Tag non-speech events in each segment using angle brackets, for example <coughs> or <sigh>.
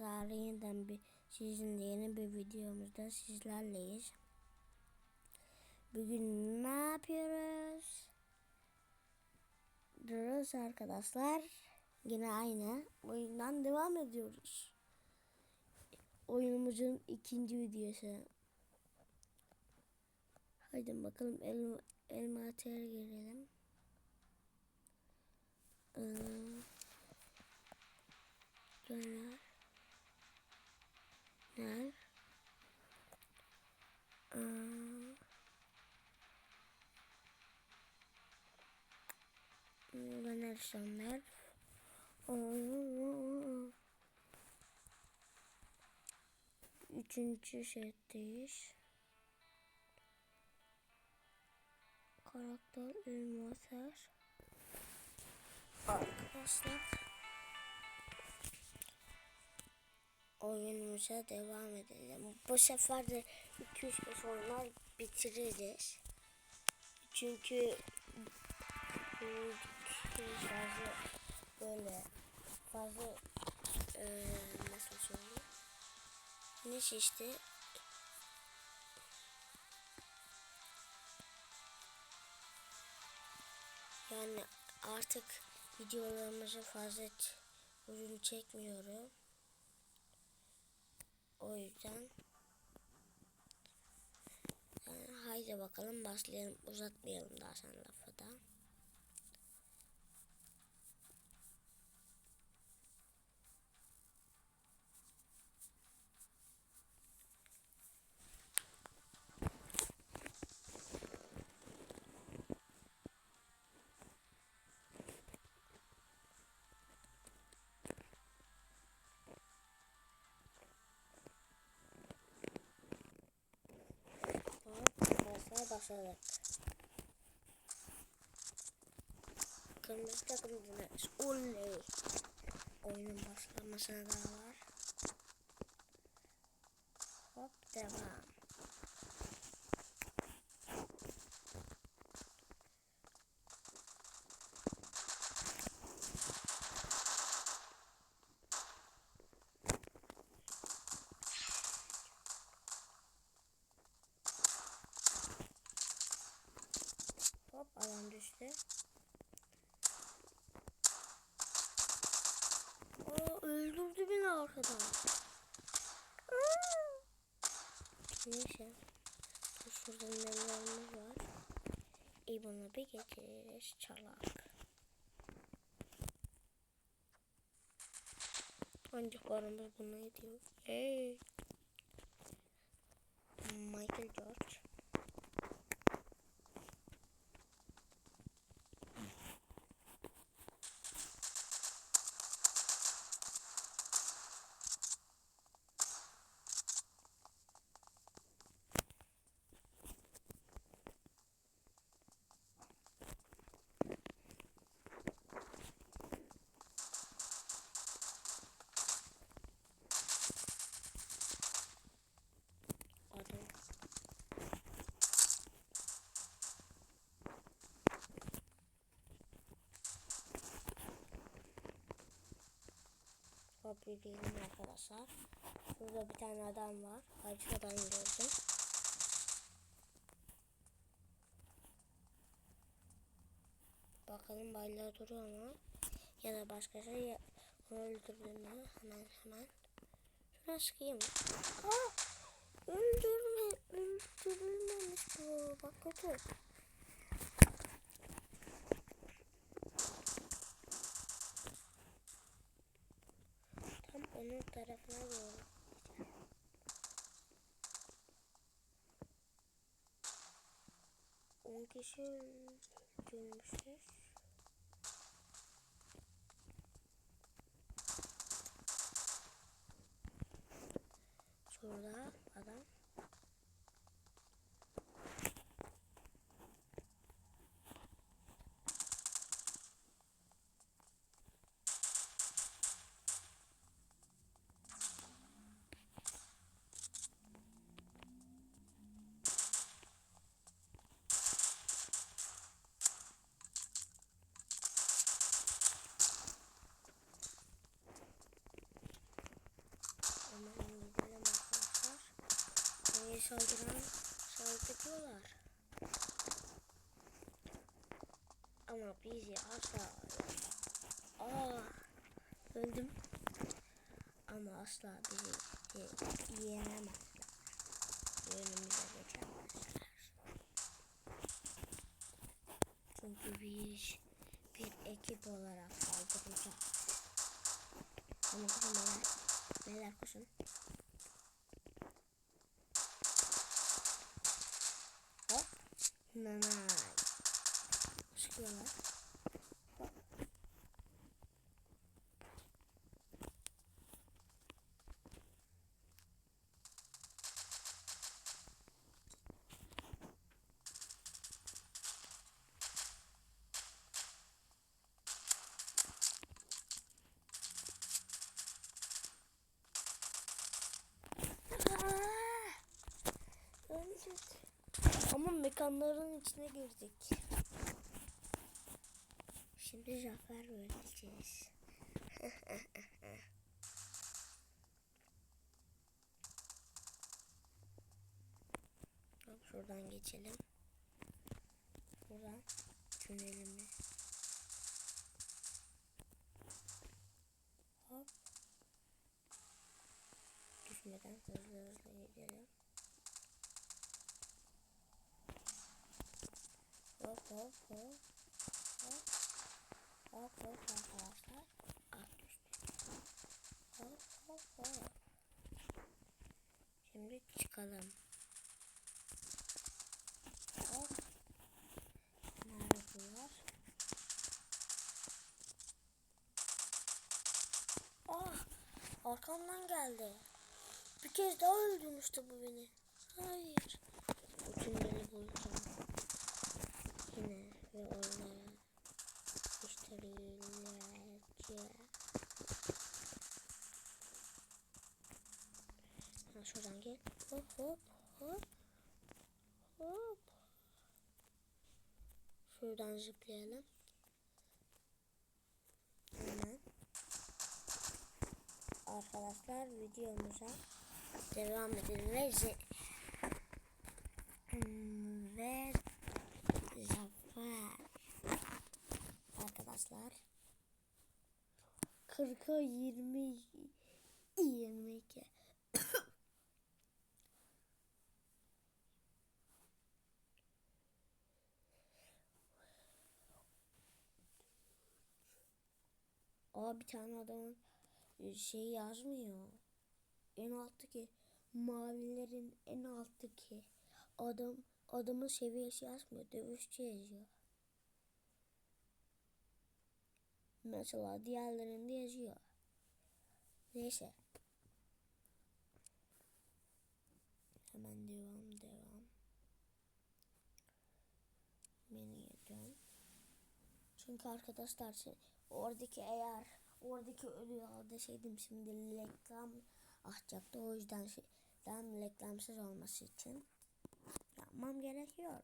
Arkadaşlar yeniden bir sizinle yeni bir videomuzda sizlerleyiz. Bugün ne yapıyoruz? Duruyoruz arkadaşlar. Yine aynı oyundan devam ediyoruz. Oyunumuzun ikinci videosu. Haydi bakalım el, elmataya girelim. Ee, döner. Ner. Aa. Döner sonlar. Üçüncü setteyiz. Karakter ilmater. Arkadaşlar. Oyunumuza devam edelim. Bu sefer de 2-3 kez oynar bitiririz. Çünkü fazla böyle fazla e, nasıl söyleyeyim? Neyse işte yani artık videolarımızı fazla uzun çekmiyorum. O yüzden yani haydi bakalım başlayalım uzatmayalım daha sen lafı da. Başladık. Kırmızı takım dinleriz. Oley. Oyunun başlamasına daha var. Hop devam. Hop adam düştü. Aa, öldürdü beni arkadan. Aa! Neyse. Dur, Şurada memlerimiz var. İyi bunu bir geçiriz. Çalak. Oyuncaklarımız buna gidiyor. Hey. Yürüyelim arkadaşlar. Burada bir tane adam var. Haritadan gördüm. Bakalım baylar duruyor mu? Ya da başka şey ya- onu öldürdü mü? Hemen hemen. Şuna sıkayım. Aa! Öldürme, öldürülmemiş bu. Bak kötü. Tam onun tarafına doğru. On kişi öldürmüşüz. Saldıran saldırıyorlar. Ama bizi asla Aa, öldüm. Ama asla bizi yenemezler. Önümüze geçemezler. Çünkü biz bir ekip olarak saldıracağız. Ama koşun beyler. Beyler koşun. Nanay. Sıkıyorlar. Ama mekanların içine girdik. Şimdi zafer vereceğiz. Hop şuradan geçelim. Buradan tünelimiz. Hop. Düşmeden hızlı hızlı gidelim. Hop. Hop. Hop hop arkadaşlar. Hop. Şimdi çıkalım. Hop. Nerede bunlar? Ah! Arkamdan geldi. Bir kez daha öldürmüştü bu beni. Hayır. Bu tüneli bulacağım. Yine ve onlara iştirileceğim. Ha, şuradan gel. Hop hop hop. Hop. Şuradan zıplayalım. Hemen. Arkadaşlar videomuza devam edelim ve Hmm, ve zafer arkadaşlar 40'a 20 22 Aa bir tane adamın şey yazmıyor. En alttaki mavilerin en alttaki adam adamın seviyesi yazmıyor. Dövüşçü yazıyor. Mesela diğerlerinde yazıyor. Neyse. Hemen devam devam. Menüye dön. Çünkü arkadaşlar şey- oradaki eğer oradaki ölü al deseydim şimdi reklam açacaktı. O yüzden şeyden reklamsız olması için yapmam gerekiyor.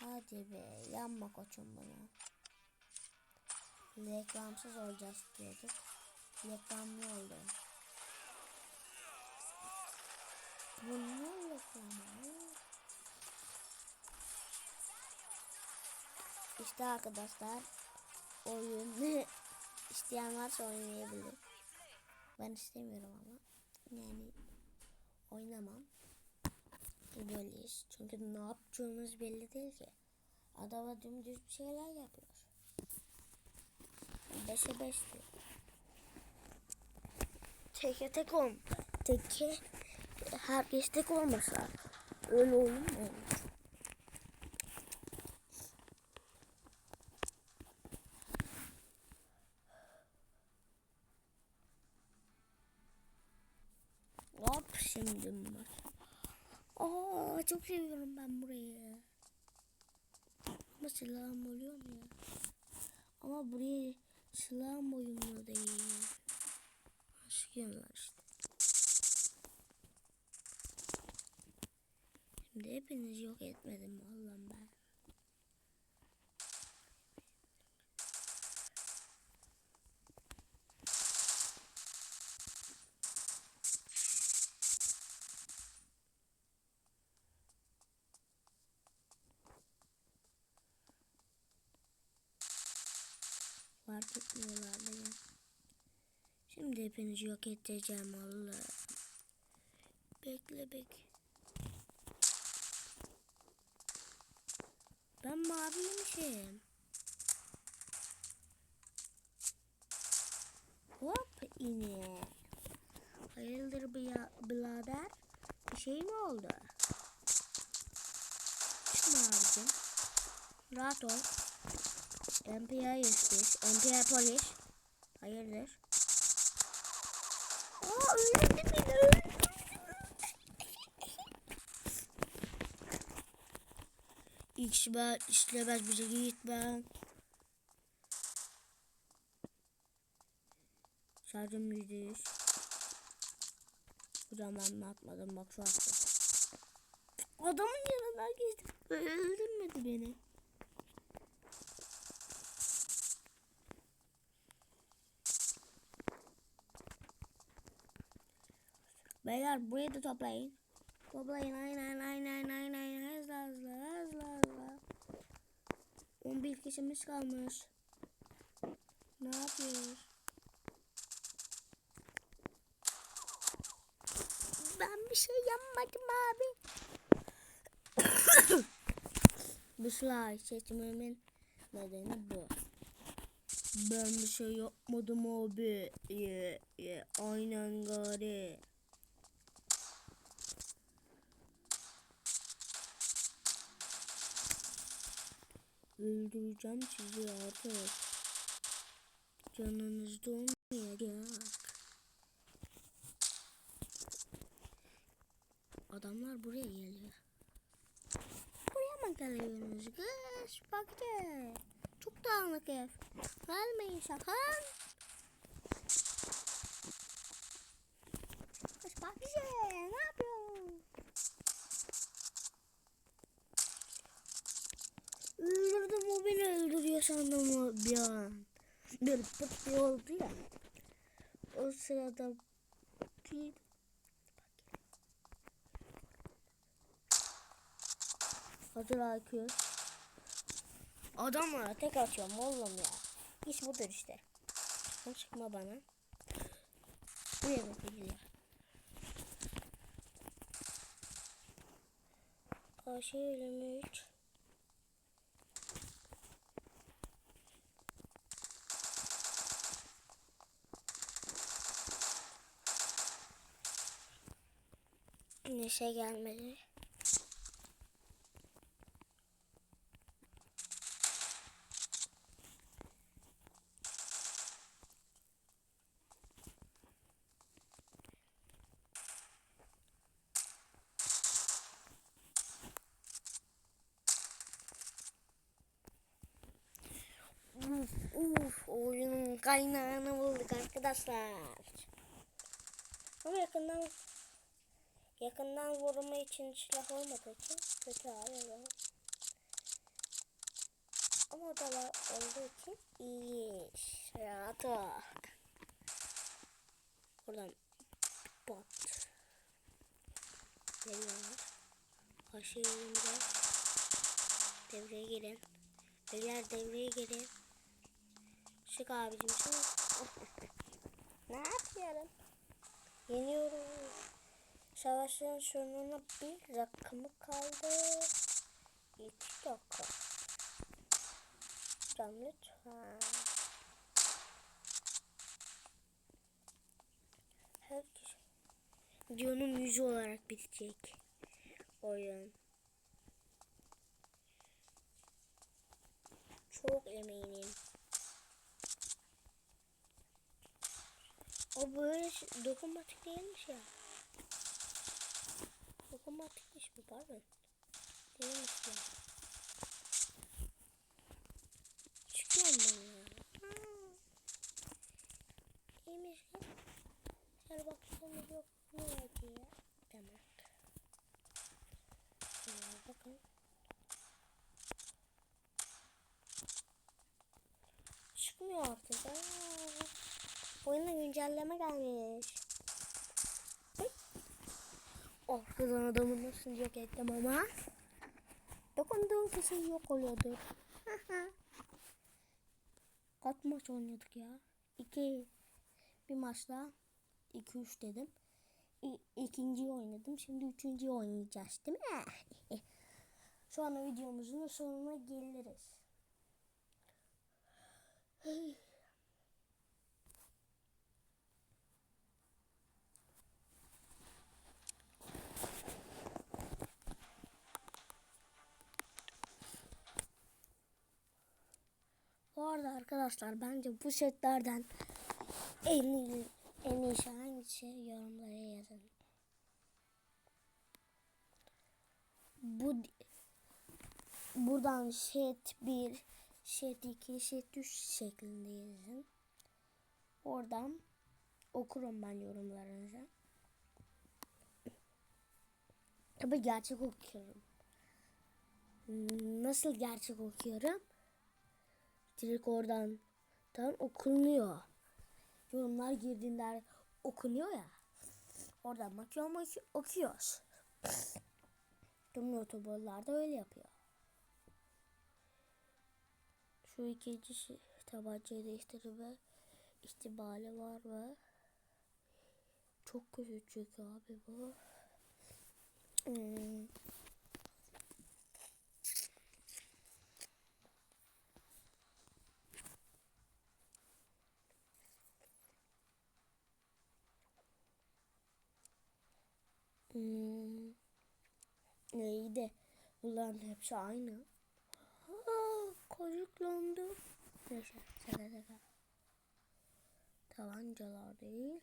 Hadi be yanma koçum bana. Reklamsız olacağız diyorduk. Reklamlı oldu. Bu ne reklamı? İşte arkadaşlar oyunu <laughs> isteyen varsa oynayabilir. Ben istemiyorum ama. Yani oynamam. Böyleyiz. Çünkü ne yapacağımız belli değil ki. Adama dümdüz bir şeyler yapıyor. Beşe beş diyor. Teke tek ol. Teke herkes tek olmasa öyle oyun mu olur? Hop şimdi maç. Aa çok seviyorum ben burayı. Silahım oluyor mu ya? Ama burayı silahım uyumlu değil. Sıkıyorlar işte. Şimdi hepiniz yok etmedim Allah'ım ben. Etmiyorlar beni. Şimdi hepinizi yok edeceğim Allah. Bekle bek. Ben maviymişim. Hop yine. Hayırdır birader? Bir şey mi oldu? Çıkma abicim. Rahat ol. MP'ye geçtik. MP'ye polis. Hayırdır? Aa öldürdü beni öldürdü. Ben işlemez bize git ben. Şarjım yüzde yüz. Bu zaman atmadım bak şu attı. Adamın yanına geçtim. Öldürmedi beni. Beyler burayı da toplayın. Toplayın aynen aynen aynen hızlı hızlı hızlı hızlı. 11 kişimiz kalmış. Ne yapıyoruz? Ben bir şey yapmadım abi. <coughs> bu slide seçmemin nedeni bu. Ben bir şey yapmadım abi. Ye, ye, aynen gari. Öldüreceğim sizi artık. Canınızda olmayacak. Adamlar buraya geliyor. Buraya mı geliyorsunuz kız? Bak de. Çok dağınık ev. Gelmeyin sakın. Kız bak bize. Ne yapıyorsun? Öldürdüm o beni öldürüyor sandım o bir an. Böyle pıt diye oldu ya. O sırada bir Hazır IQ. Adamlara tek atıyorum oğlum ya. İş budur işte. Sen çıkma bana. Buraya mı geliyor? Karşı 23. Neşe gelmedi. Uf, uf, oyunun kaynağını bulduk arkadaşlar. Ama yakından yakından vurma için silah olmadığı için kötü abi. Ama o da var olduğu için iyi. Rahat ol. Buradan bot. Geliyorlar. Yerinde devreye girin. Beyler devreye girin. Çık abicim çık. <laughs> ne yapıyorum? Yeniyorum. Savaşın sonuna bir rakamı kaldı. İki dakika. Can lütfen. Herkes videonun yüzü olarak bitecek. Oyun. Çok eminim. O böyle şey- dokunmatik değilmiş ya. Dokunmatikmiş bu pardon. Değilmiş ya. Çıkıyorum ben ya. İyiymiş ya. Şöyle bakalım yok. Ne yazıyor? Tamam. Şöyle bakın. Çıkmıyor artık. Aa. Oyuna güncelleme gelmiş. Arkadan adamı nasıl yok ettim ama. Dokunduğum kişi yok oluyordu. Kaç maç oynadık ya? İki bir maçta 2-3 dedim. İ, ikinciyi oynadım. Şimdi üçüncüyü oynayacağız değil mi? <laughs> Şu an videomuzun sonuna geliriz. Bu arada arkadaşlar bence bu setlerden en iyi en iyisi hangisi yorumlara yazın. Bu buradan set 1, set 2, set 3 şeklinde yazın. Oradan okurum ben yorumlarınızı. Tabii gerçek okuyorum. Nasıl gerçek okuyorum? Direkt oradan tam okunuyor. Yorumlar girdiğinde okunuyor ya. Oradan bakıyor okuyoruz. Tüm youtuberlar da öyle yapıyor. Şu ikinci şey, tabancayı değiştirir ve istibali var ve çok küçük abi bu. Hmm. Hmm. Neydi? Bunların hepsi aynı. Aa, kocuklandım. Neyse, şaka şaka. Tabancalar değil.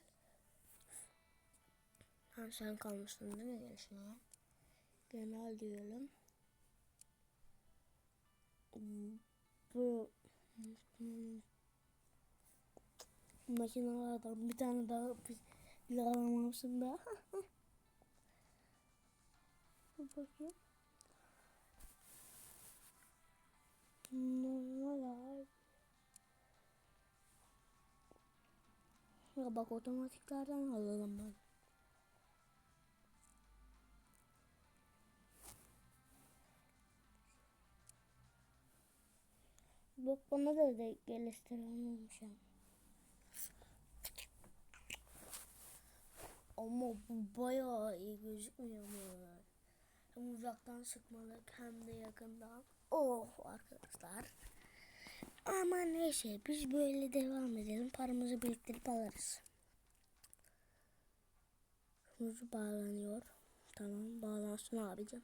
Ha, sen kalmıştın değil mi gelişine? Genel diyelim. Bu makinalardan bir tane daha bir alamamışsın da. <laughs> Dur bakayım. Abi. Ya bak otomatiklerden alalım ben. Bak bana da de geliştirememişim. Ama bu bayağı iyi gözükmüyor mu? Uzaktan sıkmalık hem de yakından. Oh arkadaşlar. Ama neyse biz böyle devam edelim. Paramızı biriktirip alırız. Sunucu bağlanıyor. Tamam bağlansın abicim.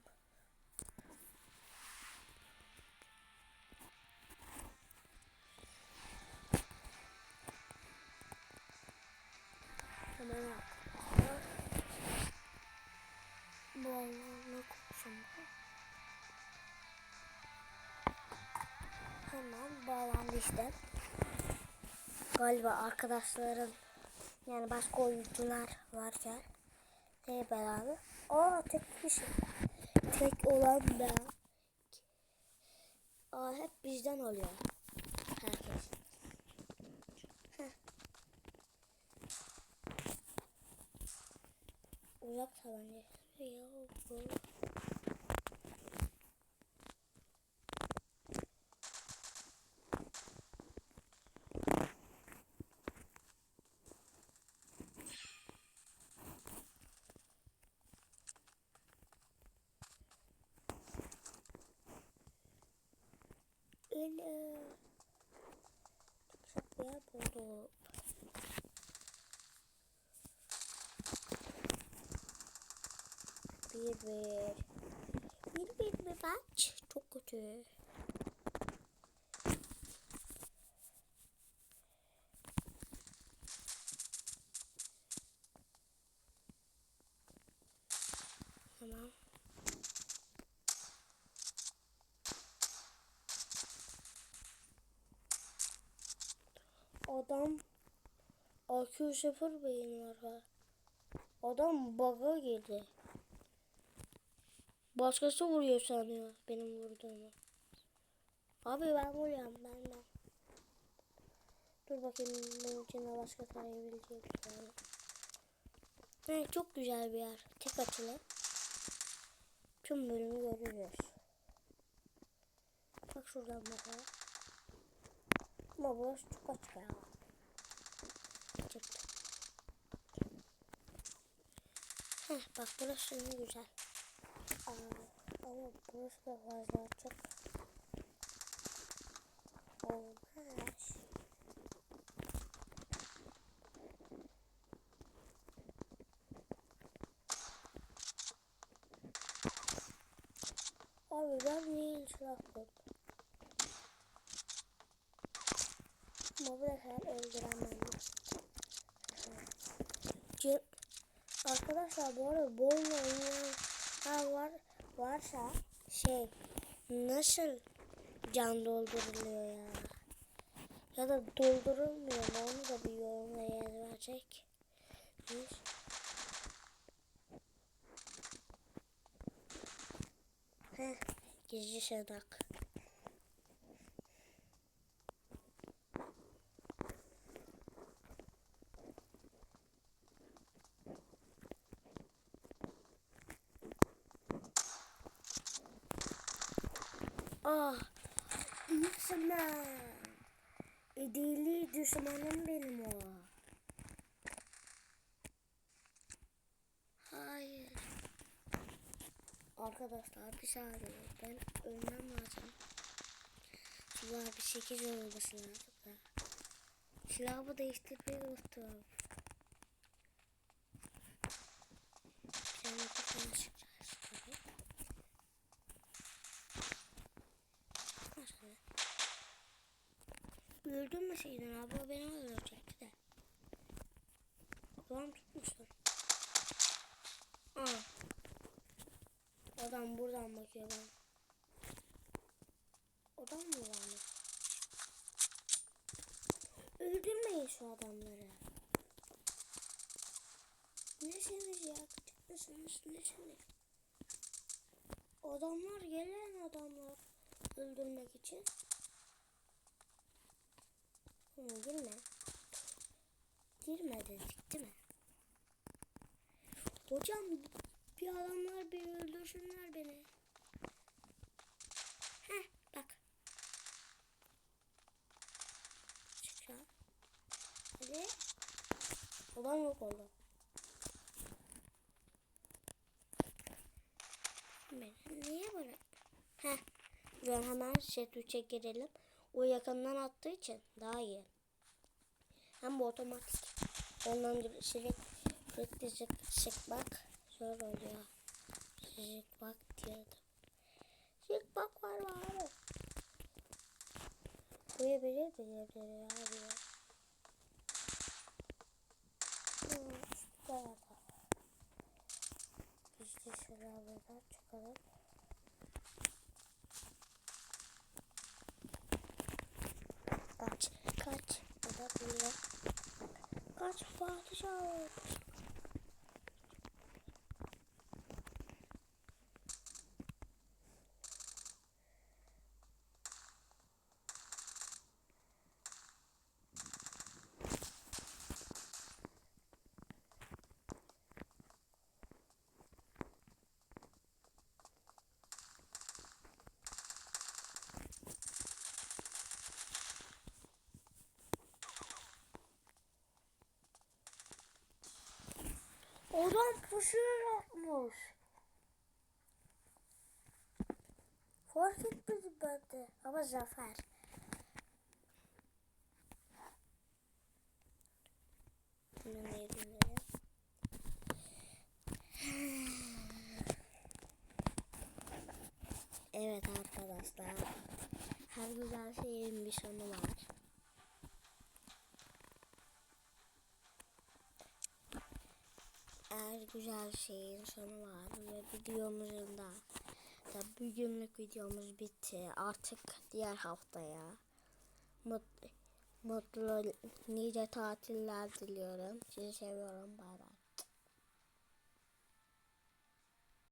İşte. Galiba arkadaşların yani başka oyuncular varken hep beraber. Aa tek kişi. Tek olan ben. Aa hep bizden oluyor. Herkes. Heh. Uzak tabanca. Ya bu. Öyle. Çok yer buldum. Bir bir. Bir bir bir maç. Çok kötü. Tamam. Adam AQ sıfır beyin var ha. Adam bug'a girdi. Başkası vuruyor sanıyor benim vurduğumu. Abi ben vuruyorum ben ben. Dur bakayım bunun içinde başka tarayabilecek bir yer. Evet çok güzel bir yer. Tek açılı. Tüm bölümü görüyoruz. Bak şuradan bakalım. Burası çok açık ya. Çıktı. Heh, bak burası ne güzel. Aa, ama burası da fazla açık. Olmaz. Abi ben niye silah kurdum? Ama bu öldüremem. Arkadaşlar bu arada bu oynayanlar var, varsa şey nasıl can dolduruluyor ya? Ya da doldurulmuyor mu onu da bir yorumla yazacak. Bir. Heh, gizli sadak. Düşmanım benim o. Hayır. Arkadaşlar bir saniye. Ben ölmem lazım. Silah bir 8 olması lazım da. Silahımı değiştirmeyi unuttum. Bir tane tane Öldürmeseydin abi o beni öldürecekti de. Kulağım tutmuştu. Aa. Adam buradan bakıyor bana. Adam mı varmış? Öldürmeyin şu adamları. Nesiniz ya? Küçük mısınız? Nesiniz? Adamlar gelen adamlar öldürmek için. Hı, girme. Girme dedik değil mi? Hocam bir adamlar bir öldürsünler beni. Heh bak. Çık. Hadi. Adam yok oldu. Beni niye böyle? Heh. Ben hemen setüçe girelim. O yakından attığı için daha iyi. Hem bu otomatik. Ondan gibi sürekli, sürekli sık, sık bak. Şöyle oluyor. Sık bak diyordum. Sık bak var duyabilir abi. Hmm, şu tarafa. Biz de şuralardan çıkalım. Kaç, kaç. Bu da böyle. Kaç padişah. Adam pusu yapmış. Fark etmedim ben de. Ama zafer. Evet arkadaşlar. Her güzel şeyin bir sonu var. Her güzel şeyin sonu var ve videomuzun da da bugünlük videomuz bitti. Artık diğer haftaya mut, mutlu nice tatiller diliyorum. Sizi seviyorum. Bay bay.